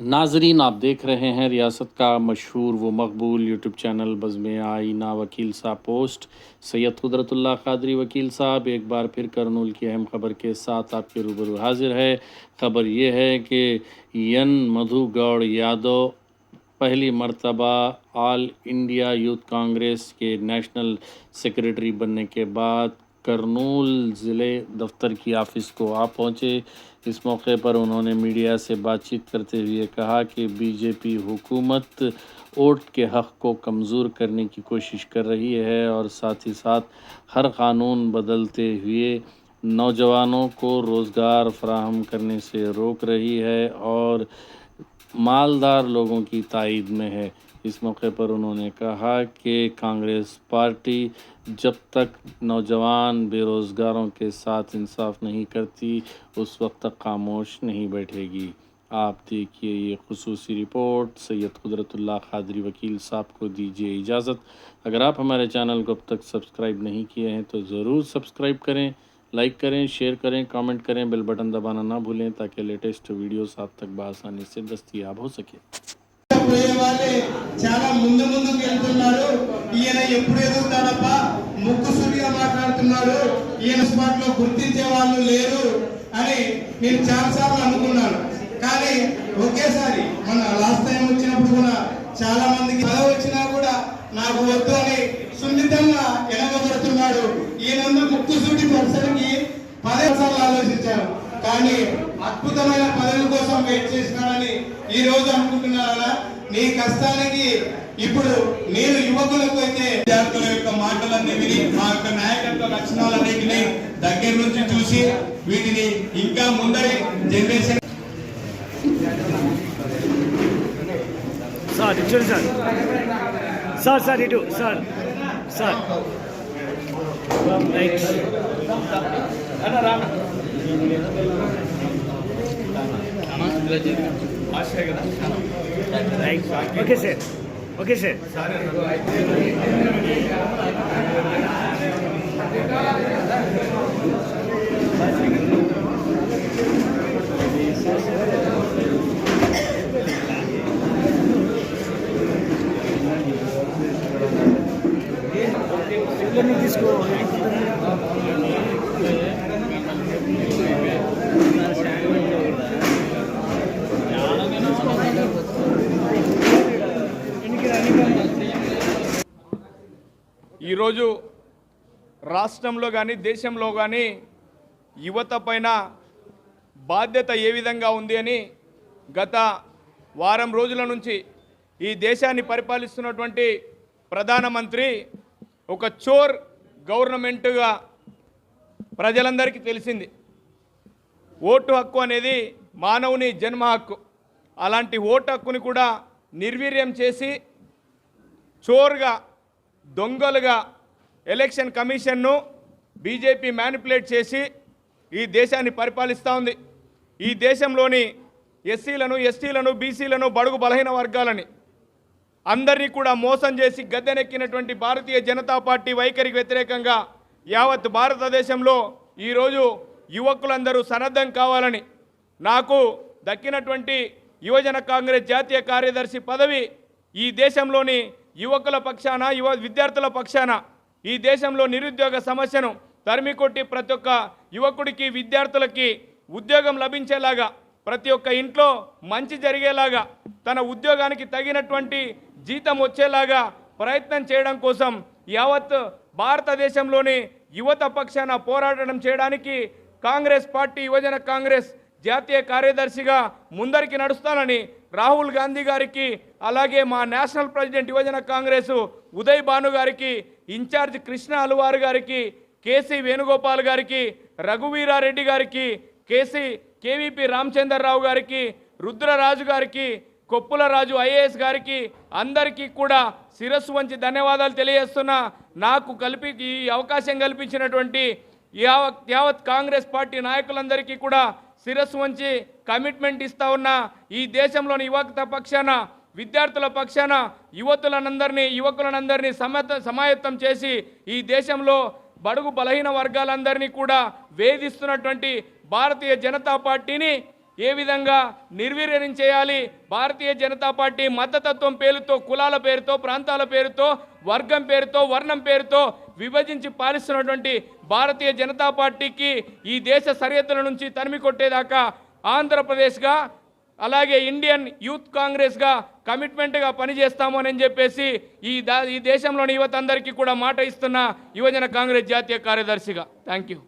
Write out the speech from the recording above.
ناظرین، آپ دیکھ رہے ہیں ریاست کا مشہور و مقبول یوٹیوب چینل بزم آئینہ وکیل صاحب پوسٹ۔ سید قدرت اللہ قادری وکیل صاحب، ایک بار پھر کرنول کی اہم خبر کے ساتھ آپ کے روبرو حاضر ہے خبر یہ ہے کہ ین مدھو گوڑ یادو پہلی مرتبہ آل انڈیا یوتھ کانگریس کے نیشنل سیکریٹری بننے کے بعد کرنول ضلع دفتر کی آفس کو آ پہنچے۔ اس موقع پر انہوں نے میڈیا سے بات چیت کرتے ہوئے کہا کہ بی جے پی حکومت ووٹ کے حق کو کمزور کرنے کی کوشش کر رہی ہے اور ساتھ ہی ساتھ ہر قانون بدلتے ہوئے نوجوانوں کو روزگار فراہم کرنے سے روک رہی ہے اور مالدار لوگوں کی تائید میں ہے۔ اس موقع پر انہوں نے کہا کہ کانگریس پارٹی جب تک نوجوان بے روزگاروں کے ساتھ انصاف نہیں کرتی، اس وقت تک خاموش نہیں بیٹھے گی۔ آپ دیکھیے یہ خصوصی رپورٹ، سید قدرت اللہ قادری وکیل صاحب کو دیجیے اجازت۔ اگر آپ ہمارے چینل کو اب تک سبسکرائب نہیں کیے ہیں تو ضرور سبسکرائب کریں، لائک کریں، شیئر کریں، کامنٹ کریں، بیل بٹن دبانا نہ بھولیں تاکہ لیٹسٹ ویڈیوز آپ تک بآسانی سے دستیاب ہو سکے పోయే వాళ్ళే చాలా ముందు ముందుకు వెళ్తున్నారు. ఈయన ఎప్పుడు ఎదుగుతాడప్ప? ముక్కు సూటిగా మాట్లాడుతున్నాడు. ఈయన స్పాట్లో గుర్తించే వాళ్ళు లేరు అని నేను చాలా సార్లు అనుకున్నాను. కానీ ఒకేసారి మన లాస్ట్ టైం వచ్చినప్పుడు కూడా చాలా మందికి పదవి వచ్చినా కూడా నాకు వద్దు అని సున్నితంగా ఎనగబడుతున్నాడు. ఈయనందు ముక్కు సూటి పర్సన్కి పదే సార్లు ఆలోచించాను. కానీ అద్భుతమైన పదవి కోసం వెయిట్ చేసినానని ఈ రోజు అనుకుంటున్నారా నీ కష్టానికి ఇప్పుడు నేను యువకులకు అయితే విద్యార్థుల యొక్క మాటలన్నీ విని మా యొక్క నాయకత్వ లక్షణాలన్నింటినీ దగ్గర నుంచి చూసి వీటిని ఇంకా ముందరి జనరేషన్ సార్ ఇటు సార్. సార్ సార్ ఇటు sir sir. Right right okay sir okay sir ఇవన్నీ తీసుకో ఈరోజు రాష్ట్రంలో కానీ దేశంలో కానీ యువత పైన బాధ్యత ఏ విధంగా ఉంది అని గత వారం రోజుల నుంచి ఈ దేశాన్ని పరిపాలిస్తున్నటువంటి ప్రధానమంత్రి ఒక చోర్ గవర్నమెంటుగా ప్రజలందరికీ తెలిసింది. ఓటు హక్కు అనేది మానవుని జన్మ హక్కు. అలాంటి ఓటు హక్కుని కూడా నిర్వీర్యం చేసి చోర్గా దొంగలుగా ఎలక్షన్ కమిషన్ను బీజేపీ మ్యానిపులేట్ చేసి ఈ దేశాన్ని పరిపాలిస్తూ ఉంది. ఈ దేశంలోని ఎస్సీలను ఎస్టీలను బీసీలను బడుగు బలహీన వర్గాలని అందరినీ కూడా మోసం చేసి గద్దెనెక్కినటువంటి భారతీయ జనతా పార్టీ వైఖరికి వ్యతిరేకంగా యావత్ భారతదేశంలో ఈరోజు యువకులందరూ సన్నద్ధం కావాలని నాకు దక్కినటువంటి యువజన కాంగ్రెస్ జాతీయ కార్యదర్శి పదవి ఈ దేశంలోని యువకుల పక్షాన యువ విద్యార్థుల పక్షాన ఈ దేశంలో నిరుద్యోగ సమస్యను తరిమికొట్టి ప్రతి ఒక్క యువకుడికి విద్యార్థులకి ఉద్యోగం లభించేలాగా ప్రతి ఒక్క ఇంట్లో మంచి జరిగేలాగా తన ఉద్యోగానికి తగినటువంటి జీతం వచ్చేలాగా ప్రయత్నం చేయడం కోసం యావత్ భారతదేశంలోని యువత పక్షాన పోరాటం చేయడానికి కాంగ్రెస్ పార్టీ యువజన కాంగ్రెస్ జాతీయ కార్యదర్శిగా ముందరికి నడుస్తానని రాహుల్ గాంధీ గారికి అలాగే మా నేషనల్ ప్రెసిడెంట్ యువజన కాంగ్రెస్ ఉదయ్ భాను గారికి ఇన్ఛార్జ్ కృష్ణ అలువారు గారికి కేసీ వేణుగోపాల్ గారికి రఘువీరారెడ్డి గారికి కేసీ కేవీపీ రామచంద్రరావు గారికి రుద్రరాజు గారికి కొప్పుల రాజు ఐఏఎస్ గారికి అందరికీ కూడా శిరస్సు వంచి ధన్యవాదాలు తెలియజేస్తున్నా. నాకు కల్పి ఈ అవకాశం కల్పించినటువంటి యావత్ యావత్ కాంగ్రెస్ పార్టీ నాయకులందరికీ కూడా శిరస్సు వంచి కమిట్మెంట్ ఇస్తూ ఉన్న ఈ దేశంలోని యువత పక్షాన విద్యార్థుల పక్షాన యువతులనందరినీ యువకులనందరినీ సమత సమాయత్తం చేసి ఈ దేశంలో బడుగు బలహీన వర్గాలందరినీ కూడా వేధిస్తున్నటువంటి భారతీయ జనతా పార్టీని ఏ విధంగా నిర్వీర్యం చేయాలి భారతీయ జనతా పార్టీ మతతత్వం పేరుతో కులాల పేరుతో ప్రాంతాల పేరుతో వర్గం పేరుతో వర్ణం పేరుతో విభజించి పాలిస్తున్నటువంటి భారతీయ జనతా పార్టీకి ఈ దేశ సరిహద్దుల నుంచి తరిమి కొట్టేదాకా ఆంధ్రప్రదేశ్గా అలాగే ఇండియన్ యూత్ కాంగ్రెస్గా కమిట్మెంట్గా పనిచేస్తాము అని చెప్పేసి ఈ దా ఈ దేశంలోని యువత అందరికీ కూడా మాట ఇస్తున్న యువజన కాంగ్రెస్ జాతీయ కార్యదర్శిగా. Thank you